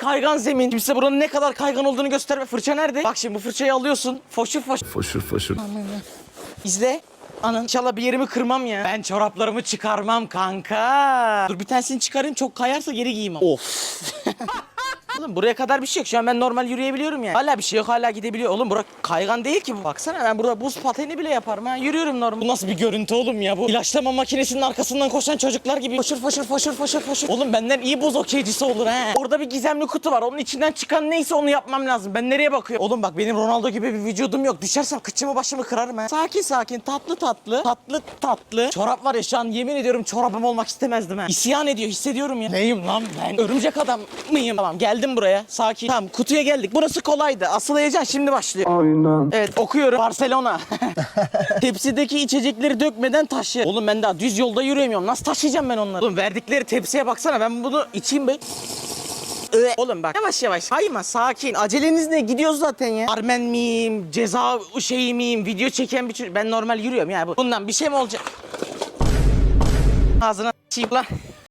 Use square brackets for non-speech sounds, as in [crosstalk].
kaygan zemin. Kimse buranın ne kadar kaygan olduğunu gösterme. Fırça nerede? Bak şimdi bu fırçayı alıyorsun. Foşur foşur. Foşur foşur. İzle. Anın inşallah bir yerimi kırmam ya. Ben çoraplarımı çıkarmam kanka. Dur bir tanesini çıkarayım çok kayarsa geri giymem. Of. [laughs] Oğlum buraya kadar bir şey yok. Şu an ben normal yürüyebiliyorum ya. Hala bir şey yok. Hala gidebiliyor. Oğlum bura kaygan değil ki bu. Baksana ben burada buz pateni bile yaparım ha. Yürüyorum normal. Bu nasıl bir görüntü oğlum ya bu? İlaçlama makinesinin arkasından koşan çocuklar gibi. Foşur foşur foşur foşur foşur. Oğlum benden iyi buz okeycisi olur ha. Orada bir gizemli kutu var. Onun içinden çıkan neyse onu yapmam lazım. Ben nereye bakıyorum? Oğlum bak benim Ronaldo gibi bir vücudum yok. Düşersem kıçımı başımı kırarım ha. Sakin sakin tatlı tatlı. Tatlı tatlı. Çorap var ya şu an yemin ediyorum çorabım olmak istemezdim ha. İsyan ediyor hissediyorum ya. Neyim lan ben? Örümcek adam mıyım? Tamam geldim buraya. Sakin. Tamam kutuya geldik. Burası kolaydı. Asıl heyecan şimdi başlıyor. Aynen. Evet okuyorum. Barcelona. [laughs] Tepsideki içecekleri dökmeden taşı. Oğlum ben daha düz yolda yürüyemiyorum. Nasıl taşıyacağım ben onları? Oğlum verdikleri tepsiye baksana. Ben bunu içeyim be. Ee, Oğlum bak yavaş yavaş kayma sakin aceleniz ne gidiyoruz zaten ya Armen miyim ceza şey miyim video çeken bir çocuk ben normal yürüyorum ya bu bundan bir şey mi olacak Ağzına s**eyim lan